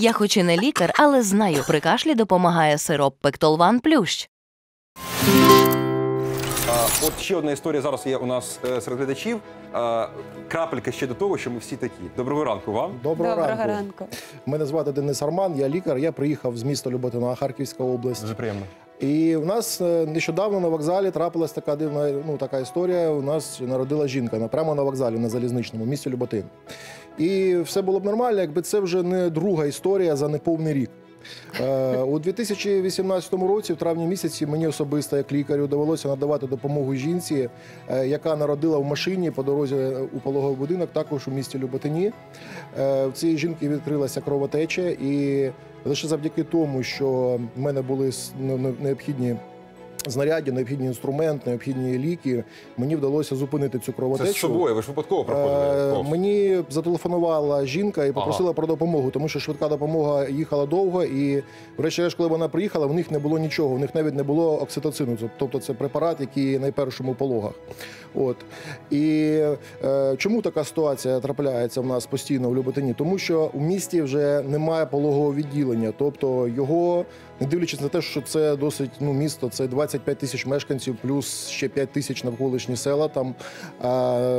Я хоч і не лікар, але знаю, при кашлі допомагає сироп Пектолван Плющ. От ще одна історія зараз є у нас е, серед глядачів. Крапелька ще до того, що ми всі такі. Доброго ранку вам. Доброго, Доброго ранку. ранку. Мене звати Денис Арман, я лікар. Я приїхав з міста Люботина, Харківська область. Дуже приємно. І в нас е, нещодавно на вокзалі трапилась така дивна ну, така історія. У нас народила жінка прямо на вокзалі на залізничному в місті Люботин. І все було б нормально, якби це вже не друга історія за неповний рік. Е, У 2018 році, в травні місяці, мені особисто як лікарю довелося надавати допомогу жінці, е, яка народила в машині по дорозі у пологовий будинок, також у місті Люботині. В цій жінки відкрилася кровотеча, і лише завдяки тому, що в мене були ну, не- необхідні. Знаряддя, необхідні інструменти, необхідні ліки. Мені вдалося зупинити цю Це з собою, ви ж випадково Е, проходили. повз. Мені зателефонувала жінка і попросила про допомогу, тому що швидка допомога їхала довго. І, врешті-решт, коли вона приїхала, в них не було нічого. В них навіть не було окситоцину. Тобто це препарат, який найпершим у пологах. От і е, чому така ситуація трапляється в нас постійно в Люботині? Тому що у місті вже немає пологового відділення, тобто його. Не дивлячись на те, що це досить ну місто, це 25 тисяч мешканців, плюс ще 5 тисяч навколишні села. Там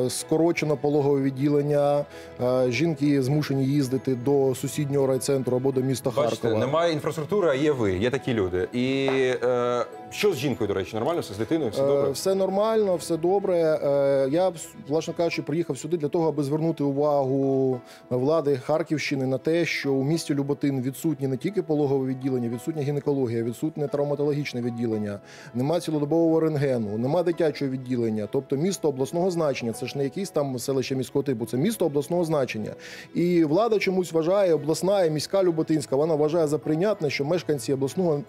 е, скорочено пологове відділення. Е, жінки змушені їздити до сусіднього райцентру або до міста Бачите, Харкова. немає інфраструктури, а є ви, є такі люди. І е, що з жінкою, до речі, нормально все з дитиною, все Е. Все нормально, все добре. Е, Я, власне кажучи, приїхав сюди для того, аби звернути увагу влади Харківщини на те, що у місті Люботин відсутні не тільки пологове відділення, відсутня гінекологія, відсутнє травматологічне відділення, нема цілодобового рентгену, нема дитячого відділення. Тобто місто обласного значення. Це ж не якісь там селище міського типу, це місто обласного значення. І влада чомусь вважає, обласна і міська Люботинська, вона вважає за прийнятне, що мешканці обласного.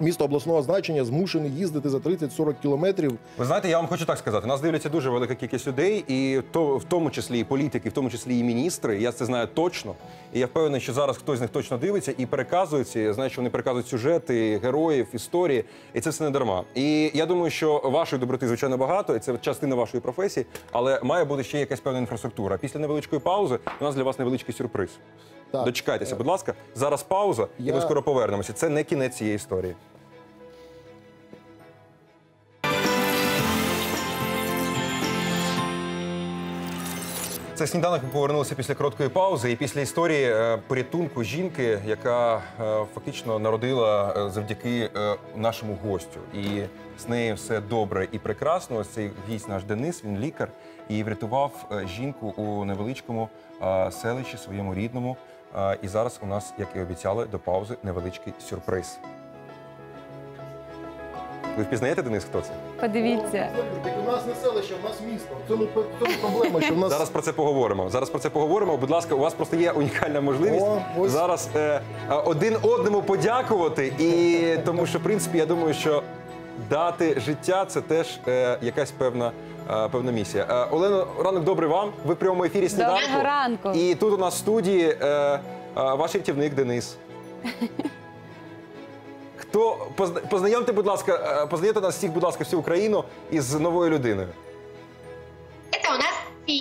Місто обласного значення змушені їздити за 30-40 кілометрів Ви знаєте, я вам хочу так сказати. Нас дивляться дуже велика кількість людей, і то в тому числі і політики, в тому числі і міністри. Я це знаю точно. І я впевнений, що зараз хтось з них точно дивиться і переказується. Я знаю, що вони переказують сюжети, героїв, історії, і це все не дарма. І я думаю, що вашої доброти звичайно багато, і це частина вашої професії, але має бути ще якась певна інфраструктура. Після невеличкої паузи у нас для вас невеличкий сюрприз. Так. Дочекайтеся, будь ласка. Зараз пауза, і ми скоро повернемося. Це не кінець цієї історії. Це сніданок. Ми повернулися після короткої паузи і після історії е, порятунку жінки, яка е, фактично народила е, завдяки е, нашому гостю. І з нею все добре і прекрасно. Ось цей гість наш Денис, він лікар, і врятував е, жінку у невеличкому е, селищі своєму рідному. І зараз у нас, як і обіцяли, до паузи невеличкий сюрприз. Ви впізнаєте Денис, хто це? Подивіться. У нас не селище, у нас місто. В цьому, проблема, що в нас Зараз про це поговоримо. Зараз про це поговоримо. Будь ласка, у вас просто є унікальна можливість О, зараз е, один одному подякувати. І тому що, в принципі, я думаю, що дати життя це теж е, якась певна. е, Певна місія. Е, Олено, ранок добрий вам. Ви в прямому ефірі сніданку. Доброго ранку. І тут у нас в студії е, е, ваш рятівник Денис. Хто позна- познайомте, будь ласка, е, познайомте нас всіх, будь ласка, всю Україну із новою людиною. Это у нас Фи.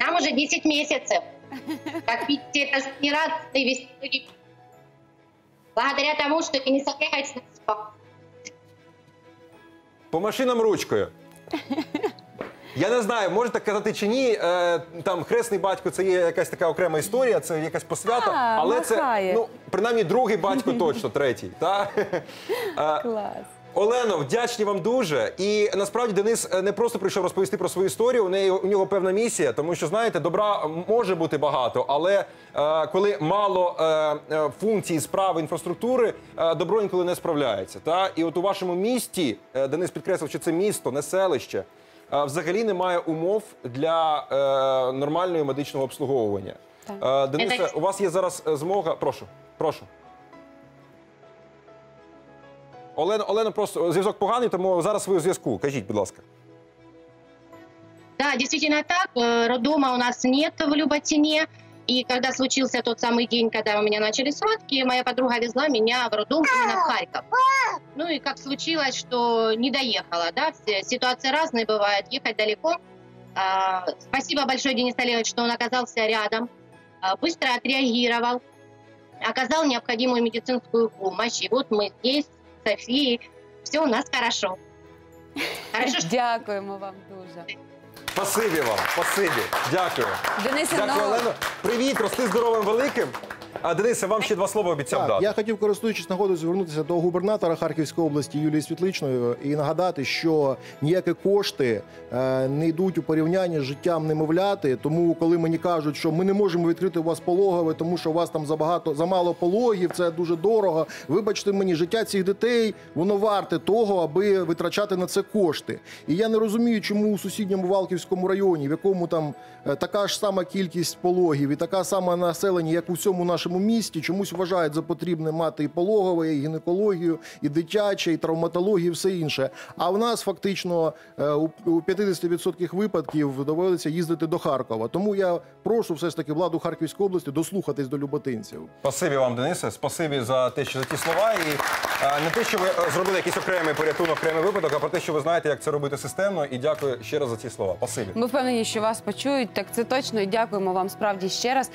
Нам уже 10 месяцев. Как видите, это не раз и весь люди. Благодаря тому, что это не согревается на спа. По машинам ручкою. Я не знаю, можете казати чи ні. Е, там хресний батько це є якась така окрема історія, це якась посвята, А, але це махає. ну принаймні другий батько точно, третій. Та? Е, Клас. Олено, вдячні вам дуже. І насправді Денис е, не просто прийшов розповісти про свою історію. У неї у нього певна місія, тому що знаєте, добра може бути багато, але е, коли мало е, е, функцій, справ, інфраструктури, е, добро інколи не справляється. Та і от у вашому місті е, Денис підкреслив, що це місто, не селище. е, Взагалі немає умов для е, нормального медичного обслуговування. Е, Денисе, у вас є зараз змога. Прошу, прошу. Олено, Олено, просто зв'язок поганий, тому зараз ви у зв'язку. Кажіть, будь ласка. Да, действительно так. Э, Роддома у нас нет в Люботине. И когда случился тот самый день, когда у меня начались схватки, моя подруга везла меня в роддом именно в Харьков. Ну и как случилось, что не доехала, да, ситуации разные бывают, ехать далеко. А, Спасибо большое, Денис Олегович, что он оказался рядом, а, быстро отреагировал. оказал необходимую медицинскую помощь. И вот мы здесь, с Софией, все у нас хорошо. Хорошо, що... Дякуємо вам дуже. Спасибі вам, спасибі. Дякую. Денисе, Дякую, ну, Олено. Привіт, рости здоровим великим. А Денисе, вам ще два слова обіцяв Так, дати. я хотів, користуючись нагодою, звернутися до губернатора Харківської області Юлії Світличної і нагадати, що ніякі кошти е, не йдуть у порівнянні з життям немовляти. Тому, коли мені кажуть, що ми не можемо відкрити у вас пологове, тому що у вас там забагато замало пологів, це дуже дорого. Вибачте мені, життя цих дітей воно варте того, аби витрачати на це кошти. І я не розумію, чому у сусідньому Валківському районі, в якому там е, така ж сама кількість пологів і така сама населення, як у всьому нашому місті, чомусь вважають за потрібне мати і пологове, і гінекологію, і дитяче, і травматологію, і все інше. А в нас фактично е, у у 50% випадків доводиться їздити до Харкова. Тому я прошу все ж таки владу Харківської області дослухатись до люботинців. Спасибі вам, Денисе. Спасибі за те, що за ті слова. І е, не те, що ви е, зробили якийсь окремий порятунок, окремий випадок, а про те, що ви знаєте, як це робити системно. І дякую ще раз за ці слова. Спасибі. ми впевнені, що вас почують. Так це точно і дякуємо вам справді ще раз.